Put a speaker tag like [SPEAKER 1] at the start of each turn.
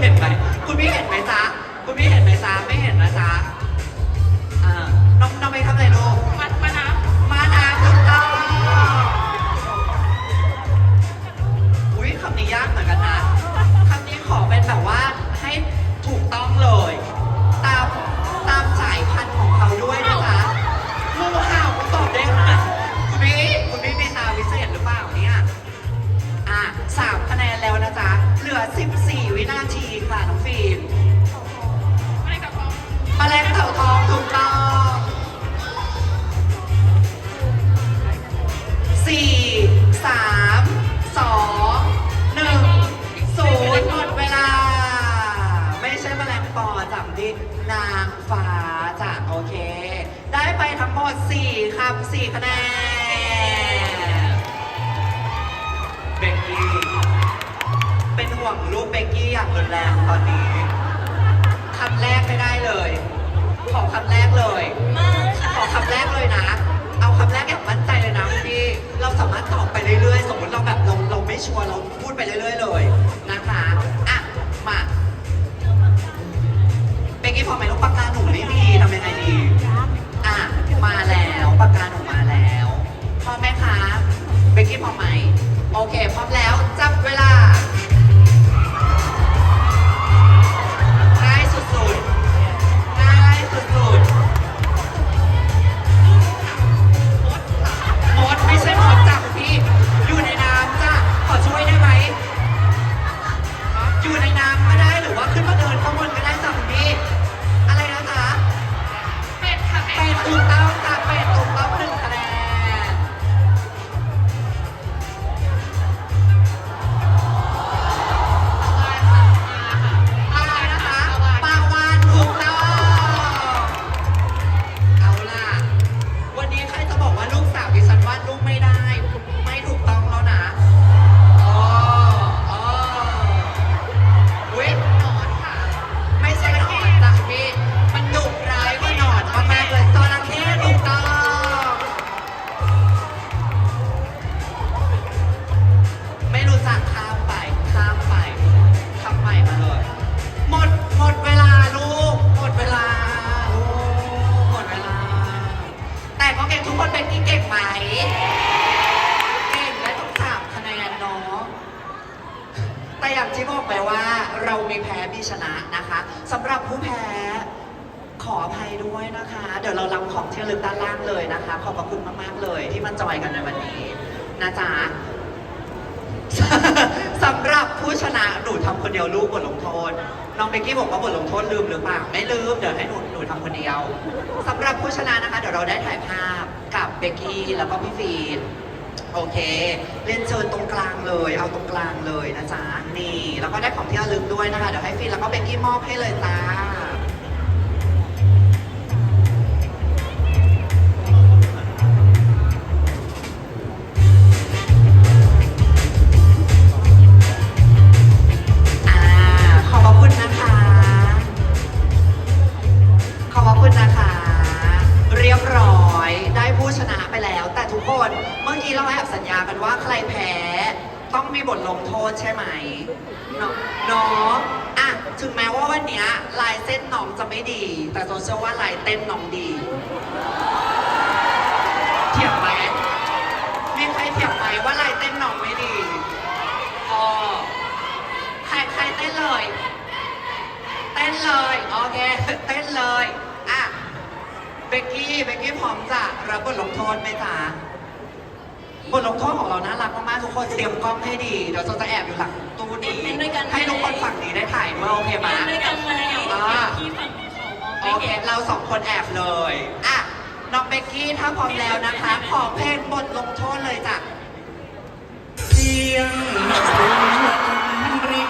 [SPEAKER 1] เห็นไหมคุณพี่เห็นไหมจ๊ะคุณพี่เห็นไหมจ๊ะไม่เห็นนะจ๊ะอ่าน้องน้องไปทำอะไรลูก 14วินาทีค่ะน้องฟิล์มแมลงเต่าทองถูกต้องสี่สามสองหนึ่งศูนย์หมดเวลา ไม่ใช่แมลงปอจับดินางฟ้าจ้ะโอเค ได้ไปทั้งหมด 4คำ4คะแนน วงลูกเบกกี้อย่างรุนแรงตอนนี้คำแรกไม่ได้เลย ขอคำแรกเลย
[SPEAKER 2] มาค่ะ
[SPEAKER 1] ขอคำแรกเลยนะ เอาคำแรกอย่างมั่นใจเลยนะพี่เราสามารถตอบไปเรื่อยๆ สมมติเราแบบเราเราไม่ชัวร์เราพูดไปเรื่อยๆเลยนะคะอะมาเบกกี้พอไหมลูกปากกาหนูไม่มีทำยังไงดีอะมาแล้วปากกาหนูมาแล้วพร้อมไหมคะเบกกี้พร้อมไหมโอเคพร้อมแล้วจับเวลา อย่างที่บอกไปว่าเรามีแพ้มีชนะนะคะสำหรับผู้แพ้ขออภัยด้วยนะคะ เดี๋ยวเรารับของที่ระลึกด้านล่างเลยนะคะ ขอบพระคุณมาก ๆ เลยที่มาจอยกันในวันนี้นะจ๊ะสำหรับผู้ชนะหนูทำคนเดียวลูกบทลงโทษน้องเบกกี้บอกว่าบทลงโทษลืมหรือเปล่าไม่ลืมเดี๋ยวให้หนูหนูทำคนเดียวสำหรับผู้ชนะนะคะ เดี๋ยวเราได้ถ่ายภาพกับเบกกี้แล้วก็พี่ฟีน โอเค เรียนเชิญตรงกลางเลย เอาตรงกลางเลยนะจ๊ะ นี่ แล้วก็ได้ของที่ระลึกด้วยนะคะ เดี๋ยวให้ฟินแล้วก็เบกกี้มอบให้เลยจ้า สัญญากันว่าใครแพ้ต้องมีบทลงโทษใช่ไหมเนาะเนาะอะถึงแม้ว่าวันเนี้ยลายเส้นน้องจะไม่ดี แต่โซเชื่อว่าลายเต้นน้องดีเถียงไหมมีใครเถียงไหมว่าลายเต้นน้องไม่ดีอ๋อใครใครเต้นเลย เต้นเลยโอเคเต้นเลยอะเบกกี้เบกกี้พร้อมจะรับบทลงโทษไหมจ๊ะ บทลงโทษของเราน่ารักมากๆทุกคนเตรียมกล้องให้ดี เดี๋ยวเราจะแอบอยู่หลังตู้นี้
[SPEAKER 2] เต้นด้วยกันไหม
[SPEAKER 1] ให้ทุกคนฝั่งนี้ได้ถ่ายด้วยโอเคไหม
[SPEAKER 2] เล่นด้วยกันไหม
[SPEAKER 1] อ่า
[SPEAKER 2] พี่ฝั่งเขามอง
[SPEAKER 1] โอ
[SPEAKER 2] ไม่
[SPEAKER 1] เค
[SPEAKER 2] เห็น
[SPEAKER 1] เราสองคนแอบเลย อะ น้องเบกกี้ถ้าพร้อมแล้วนะคะ ขอเพลงบทลงโทษเลยจ้ะ
[SPEAKER 3] เสียงสูงริบ